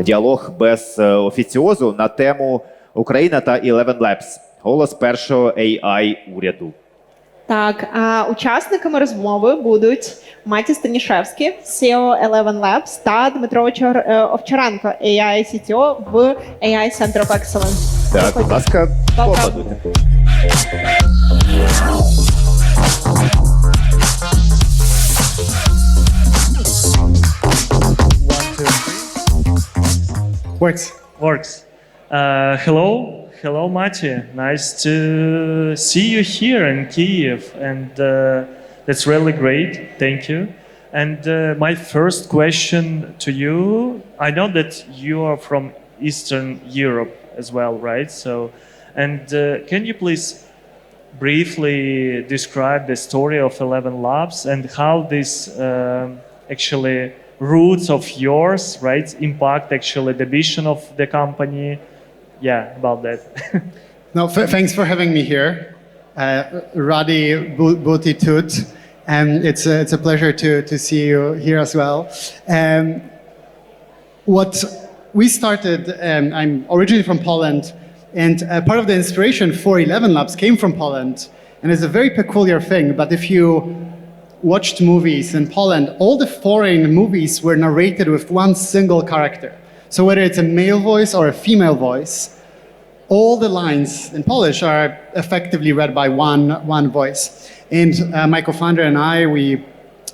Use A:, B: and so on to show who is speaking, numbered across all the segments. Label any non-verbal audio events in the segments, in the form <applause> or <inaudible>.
A: Діалог без е, офіціозу на тему Україна та Eleven Labs. Голос першого AI уряду.
B: Так, а учасниками розмови будуть Маті Станішевський, CEO Eleven Labs та Дмитро е, Овчаренко, AI CTO в AI Center of Excellence.
A: Так, будь ласка,
B: Welcome.
C: Works.
D: Works. Uh, hello, hello, Mati. Nice to see you here in Kiev, and uh, that's really great. Thank you. And uh, my first question to you: I know that you are from Eastern Europe as well, right? So, and uh, can you please briefly describe the story of Eleven Labs and how this um, actually roots of yours, right, impact actually the vision of the company? Yeah, about that. <laughs>
C: No, thanks for having me here, uh, Radi Bu- Butitut. Um, it's, a, it's a pleasure to, to see you here as well. Um, what we started, um, I'm originally from Poland, and uh, part of the inspiration for 11 Labs came from Poland. And it's a very peculiar thing, but if you watched movies in Poland, all the foreign movies were narrated with one single character. So whether it's a male voice or a female voice, all the lines in Polish are effectively read by one, one voice. And uh, my co-founder and I, we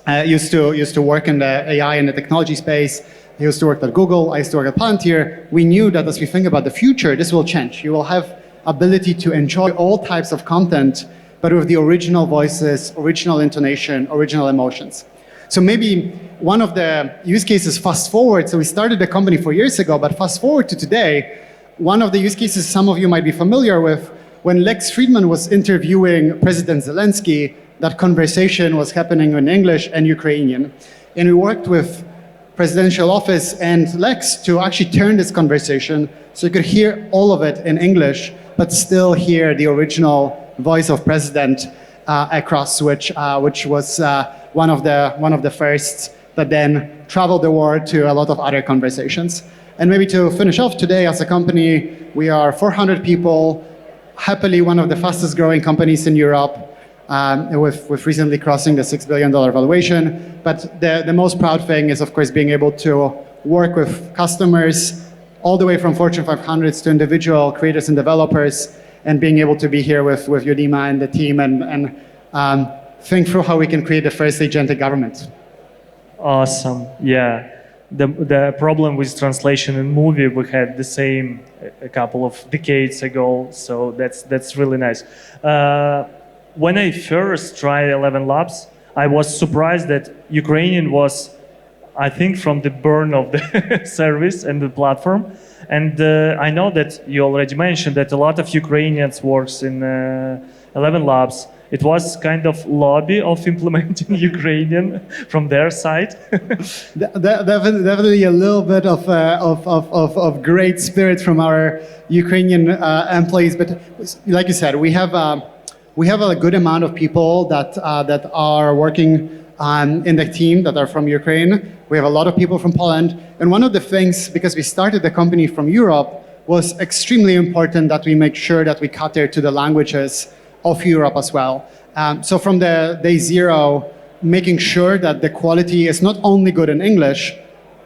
C: uh, used, to, used to work in the AI and the technology space. Used to work at Google, I used to work at Palantir. We knew that as we think about the future, this will change. You will have ability to enjoy all types of content, but with the original voices, original intonation, original emotions. So maybe one of the use cases fast forward, so we started the company four years ago, but fast forward to today, one of the use cases some of you might be familiar with, when Lex Friedman was interviewing President Zelensky, that conversation was happening in English and Ukrainian. And we worked with presidential office and Lex to actually turn this conversation so you could hear all of it in English, but still hear the original voice of president uh, across, which, uh, which was uh, one, of the, one of the first that then traveled the world to a lot of other conversations. And maybe to finish off today, as a company, we are 400 people, happily one of the fastest growing companies in Europe, um, with, with recently crossing the $6 billion valuation. But the, the most proud thing is, of course, being able to work with customers all the way from Fortune 500s to individual creators and developers, and being able to be here with, with Yodima and the team and, and um, think through how we can create the first agentic government.
D: Awesome. Yeah. The, the problem with translation in movie we had the same a- couple of decades ago, so that's that's really nice. Uh, when I first tried Eleven Labs, I was surprised that Ukrainian was, I think, from the burn of the <laughs> service and the platform. And uh, I know that you already mentioned that a lot of Ukrainians works in uh, Eleven Labs. It was kind of lobby of <laughs> implementing Ukrainian from their side. <laughs>
C: De- de- definitely, a little bit of, uh, of, of, of, great spirit from our Ukrainian uh, employees. But like you said, we have, uh, we have a good amount of people that, uh, that are working um, in the team that are from Ukraine. We have a lot of people from Poland. And one of the things, because we started the company from Europe, was extremely important that we make sure that we cater to the languages of Europe as well. Um, so from the day zero, making sure that the quality is not only good in English,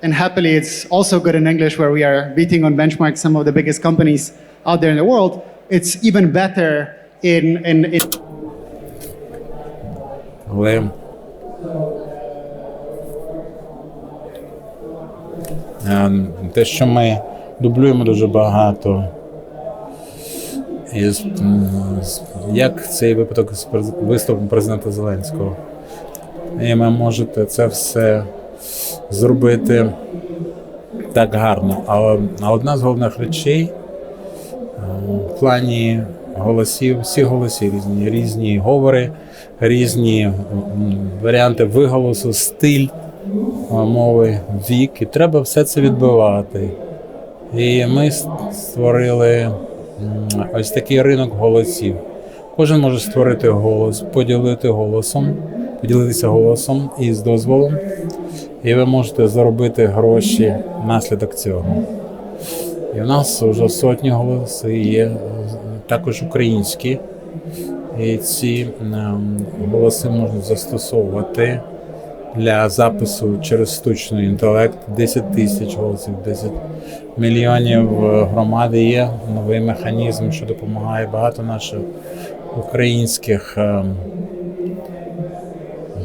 C: and happily it's also good in English where we are beating on benchmarks some of the biggest companies out there in the world, it's even better in... in, in...
E: те, що ми дублюємо дуже багато. Як цей випадок з виступом президента Зеленського. І ви можете це все зробити так гарно. А, одна з головних речей е, в плані голосів, всі голоси різні, різні говори, різні варіанти виголосу, стиль мови, вік. І треба все це відбивати. І ми створили ось такий ринок голосів. Кожен може створити голос, поділити голосом, поділитися голосом і з дозволом. і ви можете заробити гроші внаслідок цього. І в нас вже сотні голосів є також українські. І ці ем, голоси можна застосовувати для запису через штучний інтелект 10 тисяч голосів, 10 мільйонів громади є новий механізм, що допомагає багато наших українських ем,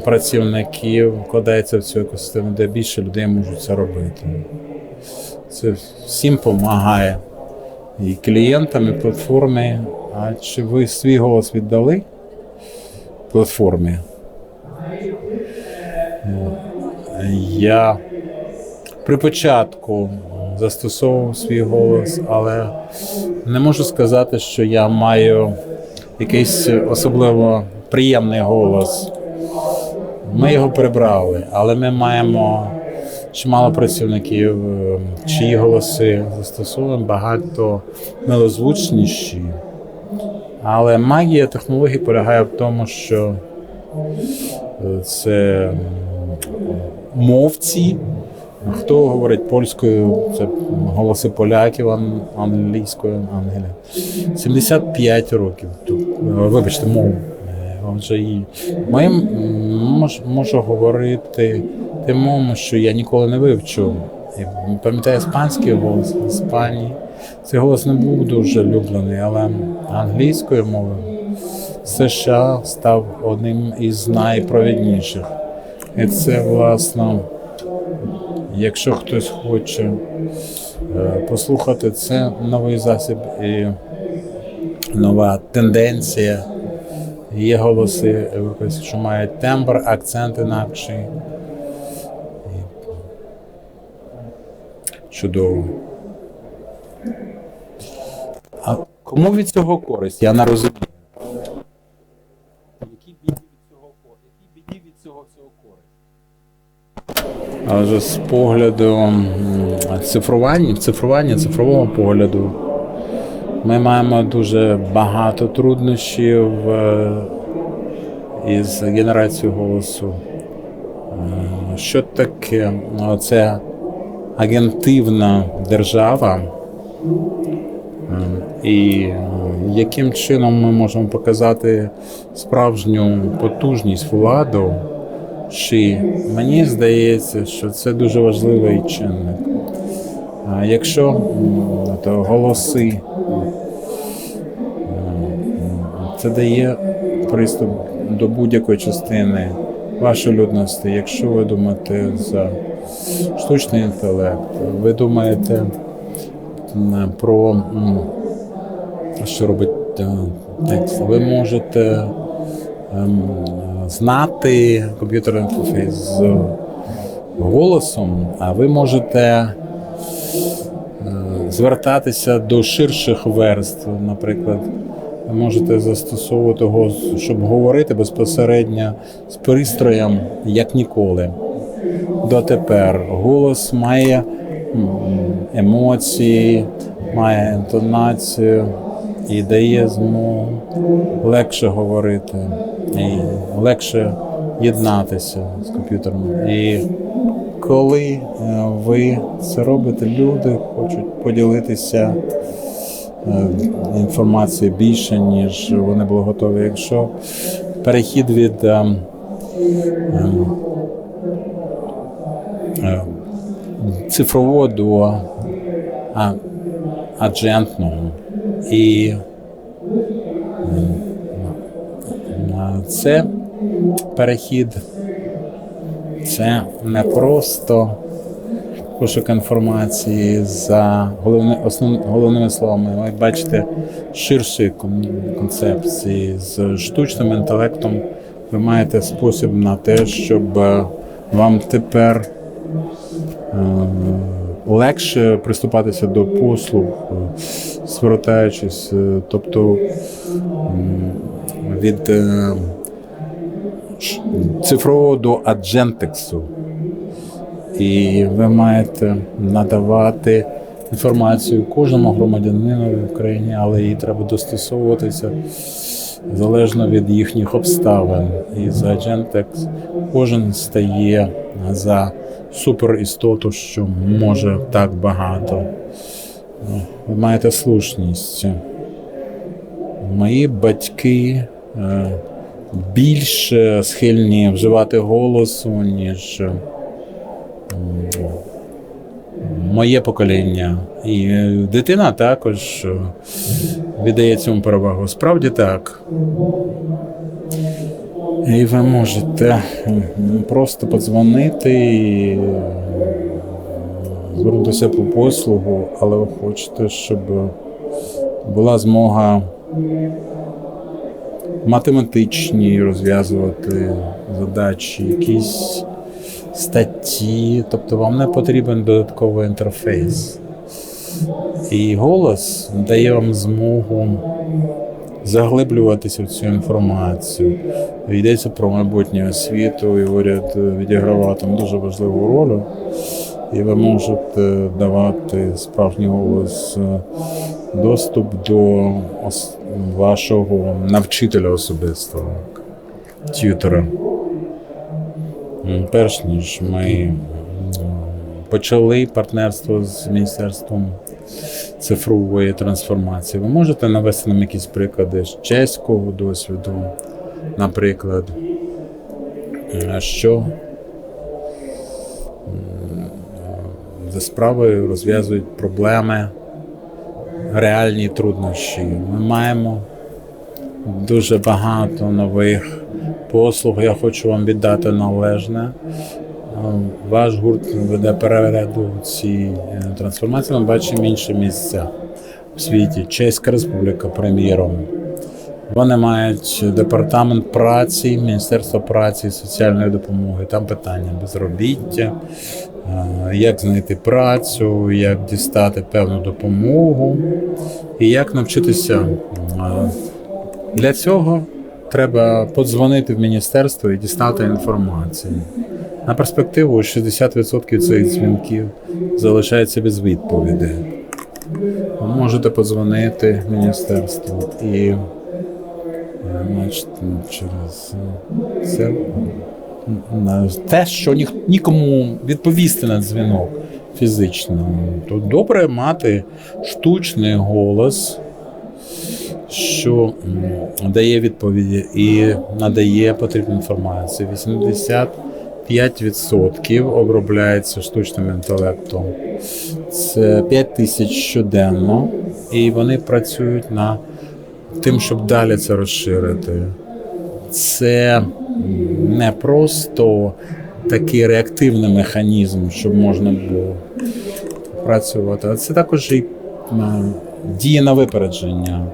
E: працівників вкладається в цю екосистему, де більше людей можуть це робити. Це всім допомагає і клієнтам, і платформі. А чи ви свій голос віддали платформі? Я при початку застосовував свій голос, але не можу сказати, що я маю якийсь особливо приємний голос. Ми його прибрали, але ми маємо чимало працівників, е, чиї голоси застосовуємо багато милозвучніші. Але магія технологій полягає в тому, що е, це мовці. Хто говорить польською, це голоси поляків, англійською, ангелів. 75 років. Е, Вибачте, мов. Отже, і ми м, можу говорити тим що я ніколи не вивчу. І Пам'ятаю іспанський голос в Іспанії. Цей голос не був дуже улюблений, але англійською мовою США став одним із найпровідніших. І це, власне, якщо хтось хоче е, послухати, це новий засіб і нова тенденція. Є голоси, що мають тембр, акцент інакший. Чудово. А кому від цього користь? Я не розумію. Які біді від цього користь? Які біді від цього всього користь? А вже з погляду цифрування, цифрування, цифрового погляду, ми маємо дуже багато труднощів е, із генерацією голосу. Е, Що таке це агентивна держава? Е, І е, яким чином ми можемо показати справжню потужність владу? Чи мені здається, що це дуже важливий чинник. Якщо то голоси, це дає приступ до будь-якої частини вашої людності. Якщо ви думаєте за штучний інтелект, ви думаєте про що робить е, текст, ви можете ем, знати комп'ютерний інтерфейс з голосом, а ви можете е, звертатися до ширших верств. Наприклад, ви можете застосовувати голос, щоб говорити безпосередньо з пристроєм, як ніколи. Дотепер голос має емоції, має інтонацію і дає змогу легше говорити і легше єднатися з комп'ютером. І коли е, ви це робите, люди хочуть поділитися е, інформацією більше, ніж вони були готові. Якщо перехід від цифрового до а, аджентного і Це перехід, це не просто пошук інформації за головни, основ, головними словами. Ви бачите ширші концепції з штучним інтелектом. Ви маєте спосіб на те, щоб е, вам тепер легше приступатися до послуг, е, звертаючись, е, тобто від е, цифрового до аджентексу. І ви маєте надавати інформацію кожному громадянину в Україні, але їй треба достосовуватися залежно від їхніх обставин. І за Agentex кожен стає за суперістоту, що може так багато. Ну, Ви маєте слушність. Мої батьки е, більш е, схильні вживати голосу, ніж е, моє покоління. І е, дитина також віддає цьому перевагу. Справді так. І ви можете просто подзвонити і е, звернутися по послугу, але ви хочете, щоб була змога математичні розв'язувати задачі, якісь статті, тобто вам не потрібен додатковий інтерфейс. І голос дає вам змогу заглиблюватися в цю інформацію. Йдеться про майбутнє освіту, і уряд відігравав там дуже важливу роль. І ви можете давати справжній голос е, доступ до вашого навчителя особистого, т'ютера. Перш ніж ми почали партнерство з Міністерством цифрової трансформації, ви можете навести нам якісь приклади з чеського досвіду, наприклад, е, що за справою розв'язують проблеми, реальні труднощі. Ми маємо дуже багато нових послуг. Я хочу вам віддати належне. Ваш гурт веде перегляду цій е, трансформації. Ми бачимо інші місця в світі. Чеська Республіка прем'єром. Вони мають департамент праці, Міністерство праці і соціальної допомоги. Там питання безробіття, е, як знайти працю, як дістати певну допомогу і як навчитися. Е, Для цього треба подзвонити в міністерство і дістати інформацію. На перспективу 60% цих дзвінків залишається без відповіді. Можете подзвонити в міністерство і е, значить, через це те, що ніх, нікому відповісти на дзвінок фізично. То добре мати штучний голос, що дає відповіді і надає потрібну інформацію. 85% обробляється штучним інтелектом. Це 5 тисяч щоденно, і вони працюють над тим, щоб далі це розширити. Це не просто такий реактивний механізм, щоб можна було працювати, а це також і м, діє на випередження,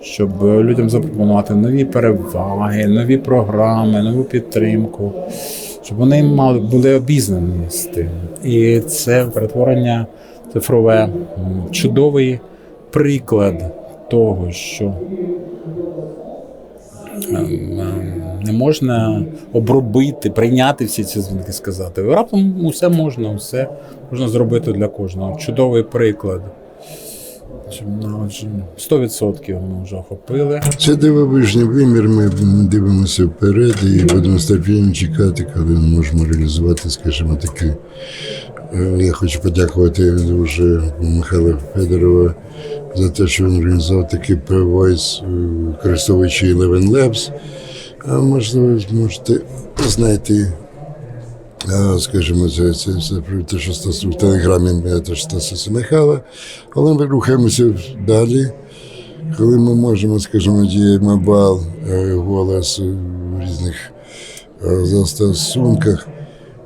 E: щоб людям запропонувати нові переваги, нові програми, нову підтримку, щоб вони мали були обізнані з тим. І це перетворення цифрове чудовий приклад того, що ем, не можна обробити, прийняти всі ці дзвінки, сказати. Раптом усе можна, все можна зробити для кожного. Чудовий приклад. Ну, 100% ми вже охопили.
F: Це дивовижний вимір. Ми дивимося вперед і будемо терпінням чекати, коли ми можемо реалізувати, скажімо, такі. Е, Я хочу подякувати дуже Михайлу Федорова за те, що він організував такий превойс, використовуючи Eleven Labs. А можливо, зможете знайти, скажімо, це, це, це те, що стосується телеграмі, е, те, що стосується Михайла. Але ми рухаємося далі. Коли ми можемо, скажімо, діє мобайл, е, голос в різних е, застосунках,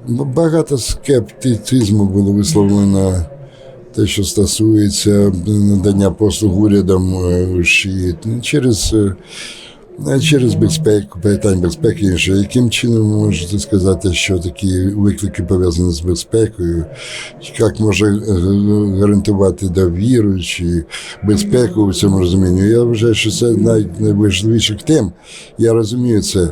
F: багато скептицизму було висловлено те, що стосується надання послуг урядом е, через, е, е, через безпеку, питань безпеки інше. Яким чином ви можете сказати, що такі виклики пов'язані з безпекою? Як може е, гарантувати довіру чи безпеку в цьому розумінні? Я вважаю, що це най- найважливіших тем. Я розумію це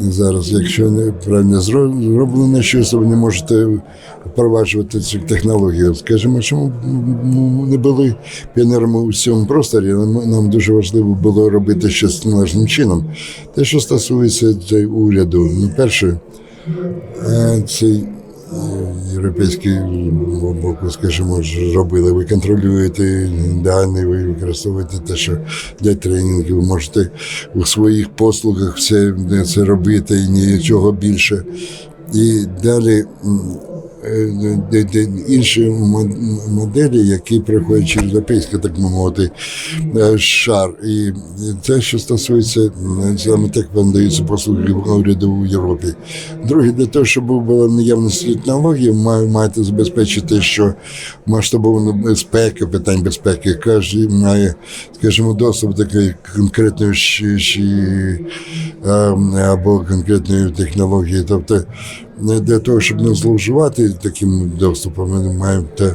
F: зараз. Якщо не правильно зроблено щось, ви не можете впроваджувати цю технологію. Скажімо, чому м, не були піонерами у цьому просторі, ми- нам дуже важливо було робити щось належним чином. Те, що стосується цього уряду, ну, перше, е, цей європейські боку, скажімо, робили. Ви контролюєте дані, ви використовуєте те, що для тренінгів, ви можете у своїх послугах все це робити і нічого більше. І далі інші моделі, які проходять через європейський, так би мовити, е, шар. І це, що стосується саме так надаються послуги уряду у Європі. Друге, для того, щоб була наявність технології, має- маєте забезпечити, що масштабована безпека, питань безпеки, кожен має, скажімо, доступ до конкретної ем, або конкретної технології. Тобто не для того, щоб не зловживати таким доступом, ми маємо те,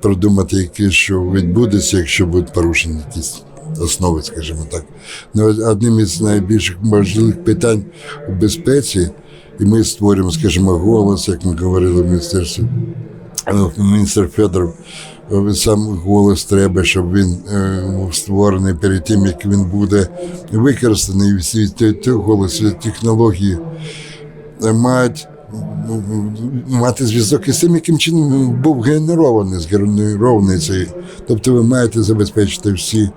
F: продумати, яке що відбудеться, якщо будуть порушені якісь основи, скажімо так. Ну, одним із найбільших можливих питань у безпеці, і ми створюємо, скажімо, голос, як ми говорили в міністерстві. Е, Міністр Федоров, е, сам голос треба, щоб він е, був створений перед тим, як він буде використаний. Всі ті голоси, технології мають м, м, мати зв'язок із тим, яким чином він був генерований, згенерований цей. Тобто ви маєте забезпечити всі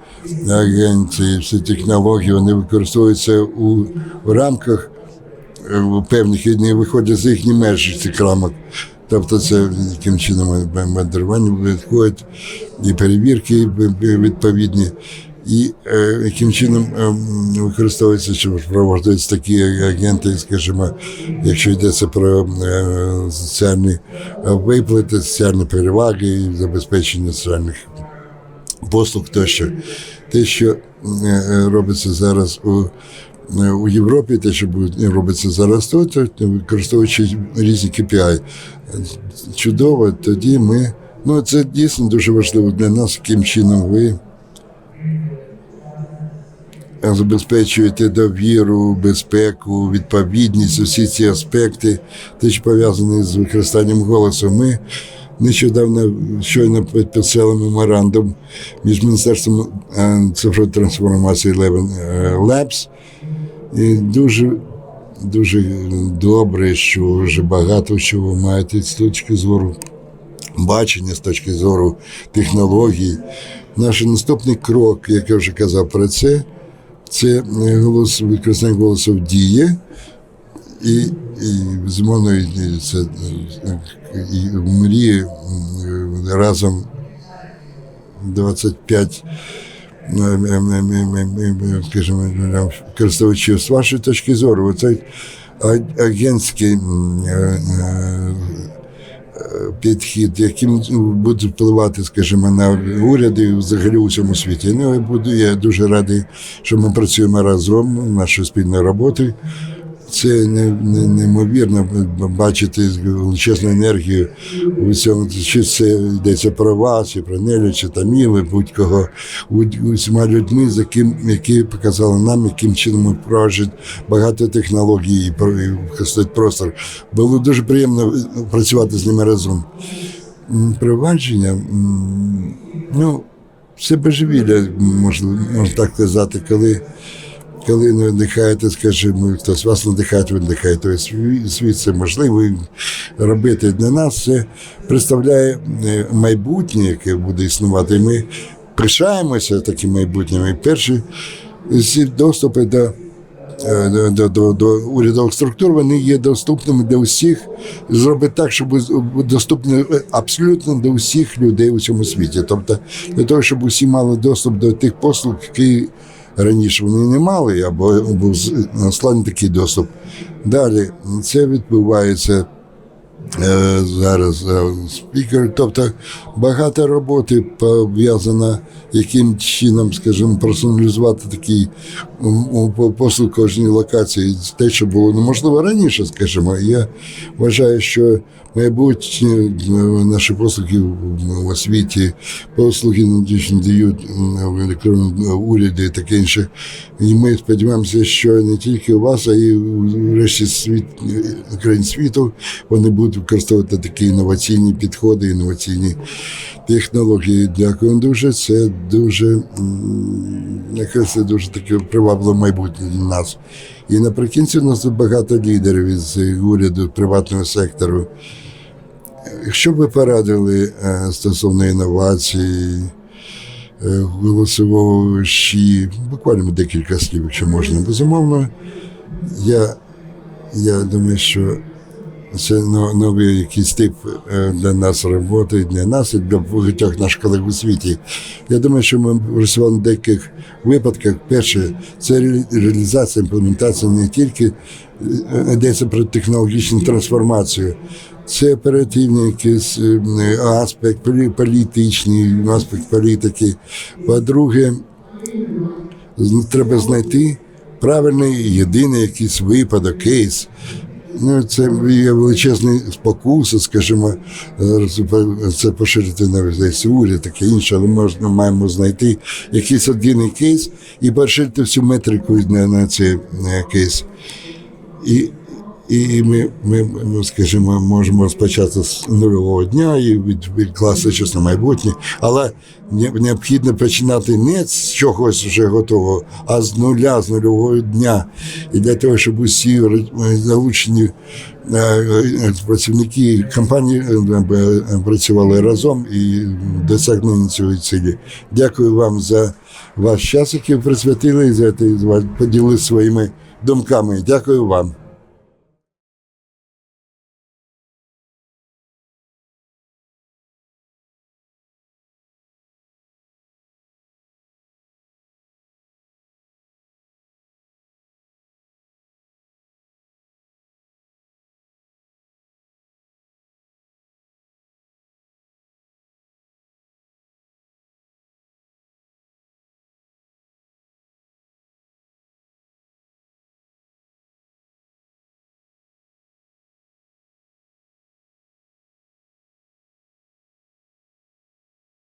F: агенції, всі технології, вони використовуються у, рамках е, певних і не виходять з їхніх меж цих рамок. Тобто це яким чином модерування відходять і перевірки відповідні, і е, яким чином е, використовується, що проводяться такі агенти, скажімо, якщо йдеться про е, соціальні виплати, соціальні переваги забезпечення соціальних послуг тощо. Те, що робиться зараз у, у Європі, те, що робиться зараз тут, використовуючи різні KPI. Чудово, тоді ми. Ну, це дійсно дуже важливо для нас, яким чином ви забезпечуєте довіру, безпеку, відповідність, усі ці аспекти, те, що пов'язані з використанням голосу. Ми нещодавно щойно підписали меморандум між Міністерством е, цифрової трансформації Eleven е, Labs. І дуже, дуже добре, що вже багато ви маєте з точки зору бачення, з точки зору технологій. Наш наступний крок, як я вже казав про це, це голос, використання голосу в дії. І, і безумовно, і це е, і мрії разом 25 е, м, м, м, м, м, скажімо, е, користувачів з вашої точки зору, цей агентський е, е, підхід, яким буде впливати, скажімо, на уряди і взагалі у всьому світі. Ну, я буду я дуже радий, що ми працюємо разом нашою спільною роботою. Це не- не- неймовірно бачити величезну енергію у цьому. Чи це йдеться про вас, чи про Нелю, чи Таміли, будь-кого усіма людьми, з яким, які показали нам, яким чином впроваджують багато технологій і про- простор. Було дуже приємно працювати з ними разом. Провадження, ну, це божевілля, можна, можна так казати, коли коли не надихаєте, скажімо, хтось вас надихає, ви надихаєте світ, це можливо робити для нас. Це представляє е, майбутнє, яке буде існувати. І ми пишаємося таким майбутнім. І перші доступи до. е, До, до, до, до урядових структур вони є доступними для усіх. Зробити так, щоб доступні абсолютно до усіх людей у цьому світі. Тобто для того, щоб усі мали доступ до тих послуг, які раніше вони не мали, або був складний такий доступ. Далі це відбувається е, зараз е, спікер. Тобто багато роботи пов'язана яким чином, скажімо, персоналізувати такий послуг кожній локації. Те, що було неможливо раніше, скажімо. Я вважаю, що майбутнє е, наші послуги в освіті, послуги надійсно дають в електронному уряді і таке інше. І ми сподіваємося, що не тільки у вас, а й решті світ, країн світу вони будуть використовувати такі інноваційні підходи, інноваційні технології. Дякую дуже. Це дуже це дуже таке привабливе майбутнє для нас. І наприкінці у нас тут багато лідерів із уряду, приватного сектору. Що ви порадили е, стосовно інновацій, е, голосового ЩІ, буквально декілька слів, якщо можна. Безумовно, я, я думаю, що це новий якийсь тип е, для нас роботи, для нас і для багатьох наших колег у світі. Я думаю, що ми працювали в деяких випадках. Перше, це реалізація, імплементація не тільки е, йдеться про технологічну трансформацію. Це оперативний якийсь е, аспект, полі- політичний аспект політики. По-друге, треба знайти правильний єдиний якийсь випадок, кейс. Ну, це є величезний спокуса, скажімо, е, це поширити на весь уряд, таке інше, але можна маємо знайти якийсь один кейс і поширити всю метрику на, на цей е, кейс. І, і ми, ми, скажімо, можемо розпочати з нульового дня і від, відкласти щось на майбутнє, але необхідно починати не з чогось вже готового, а з нуля, з нульового дня. І для того, щоб усі залучені е, працівники компанії е, е, працювали разом і досягнули цієї цілі. Дякую вам за ваш час, який присвятили, і за те, поділилися своїми думками. Дякую вам.